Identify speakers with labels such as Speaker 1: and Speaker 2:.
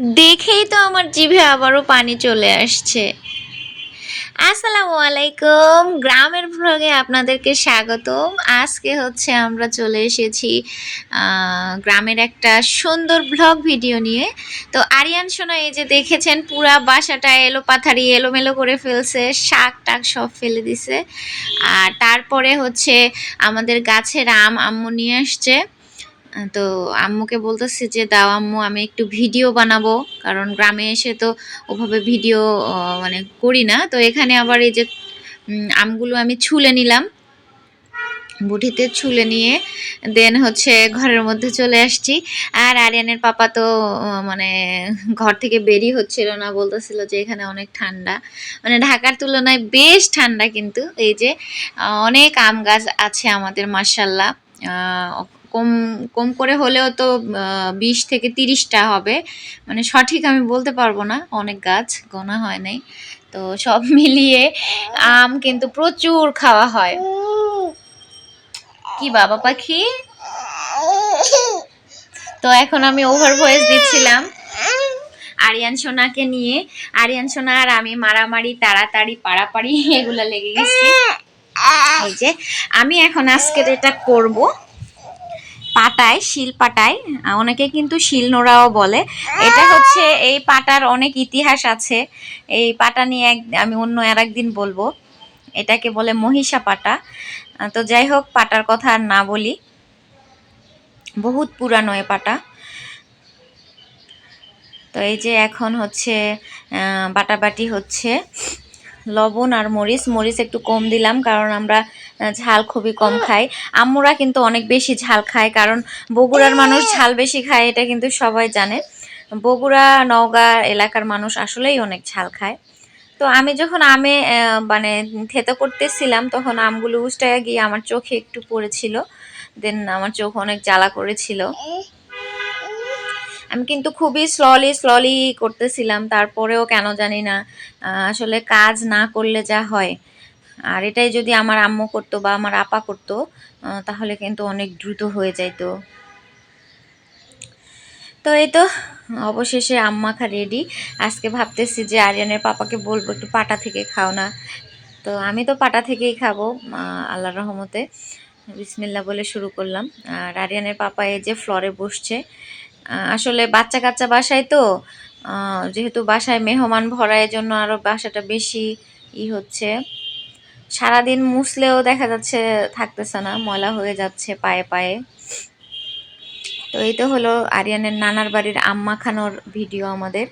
Speaker 1: দেখেই তো আমার জিভে আবারও পানি চলে আসছে। আসসালামু আলাইকুম। গ্রামের ভ্লগে আপনাদেরকে স্বাগতম। আজকে হচ্ছে আমরা চলে এসেছি গ্রামের একটা সুন্দর ব্লগ ভিডিও নিয়ে। তো আরিয়ান সোনা, এই যে দেখেছেন, পুরা বাসাটা এলো পাথারি এলোমেলো করে ফেলছে, শাক টাক সব ফেলে দিছে। আর তারপরে হচ্ছে আমাদের গাছের আম আম্মু নিয়ে আসছে। তো আম্মুকে বলতেছি যে, দাও আম্মু, আমি একটু ভিডিও বানাবো। কারণ গ্রামে এসে তো ওভাবে ভিডিও মানে করি না। তো এখানে আবার এই যে আমগুলো আমি ছুলে নিলাম। বুটিতে ছুলে নিয়ে দেন হচ্ছে ঘরের মধ্যে চলে আসছি। আর আরিয়ানের পাপা তো মানে ঘর থেকে বেরিয়ে হচ্ছিল না, বলতেছিল যে, এখানে অনেক ঠান্ডা। মানে ঢাকার তুলনায় বেশ ঠান্ডা কিন্তু। এই যে অনেক আম গাছ আছে আমাদের মার্শাল্লাহ কম কম করে হলেও তো বিশ থেকে তিরিশটা হবে। মানে সঠিক আমি বলতে পারব না, অনেক গাছ গোনা হয় নাই। তো সব মিলিয়ে আম কিন্তু প্রচুর খাওয়া হয়। কি বাবা পাখি? তো এখন আমি ওভার ভয়েস দিচ্ছিলাম। আরিয়ান সোনাকে নিয়ে। আরিয়ান সোনা আর আমি মারামারি, তাড়াতাড়ি পাড়াপাড়ি এগুলো লেগে গেছি। এই যে, আমি এখন আজকের এটা করব। পাটায়, শিল পাটায় অনেকে কিন্তু শিল নোড়াও বলে। এটা হচ্ছে এই পাটার অনেক ইতিহাস আছে। এই পাটা নিয়ে এক, আমি অন্য আর একদিন বলব। এটাকে বলে মহিষা পাটা। তো যাই হোক, পাটার কথা আর না বলি। বহুত পুরানো এ পাটা। তো এই যে এখন হচ্ছে বাটাবাটি হচ্ছে। লবণ আর মরিচ মরিচ একটু কম দিলাম, কারণ আমরা ঝাল খুবই কম খায়। আম্মুরা কিন্তু অনেক বেশি ঝাল খায়, কারণ বগুড়ার মানুষ ঝাল বেশি খায়, এটা কিন্তু সবাই জানে। বগুড়া, নওগাঁ এলাকার মানুষ আসলেই অনেক ঝাল খায়। তো আমি যখন আমে মানে থেতো করতেছিলাম, তখন আমগুলো উষ্টায় গিয়ে আমার চোখে একটু পড়েছিল। দেন আমার চোখ অনেক জ্বালা করেছিল। আমি কিন্তু খুবই স্ললি স্ললি করতেছিলাম, তারপরেও কেন জানি না আসলে কাজ না করলে যা হয়। আর এটাই যদি আমার আম্মু করতো বা আমার আপা করতো তাহলে কিন্তু অনেক দ্রুত হয়ে যাইতো। তো এই তো অবশেষে আম্মাখা রেডি আজকে ভাবতেছি যে আরিয়ানের পাপাকে বলব একটু পাটা থেকে খাও না। তো আমি তো পাটা থেকেই খাব আহ, আল্লাহর রহমতে। বিসমিল্লা বলে শুরু করলাম। আর আরিয়ানের পাপা এই যে ফ্লোরে বসছে আসলে বাচ্চা কাচ্চা বাসায় তো যেহেতু বাসায় মেহমান ভরার জন্য আরও বাসাটা বেশি ই হচ্ছে। সারাদিন মুছলেও দেখা যাচ্ছে থাকতেছে না, ময়লা হয়ে যাচ্ছে পায়ে পায়ে। তো এই তো হলো আরিয়ানের নানার বাড়ির আম্মা খানোর ভিডিও আমাদের।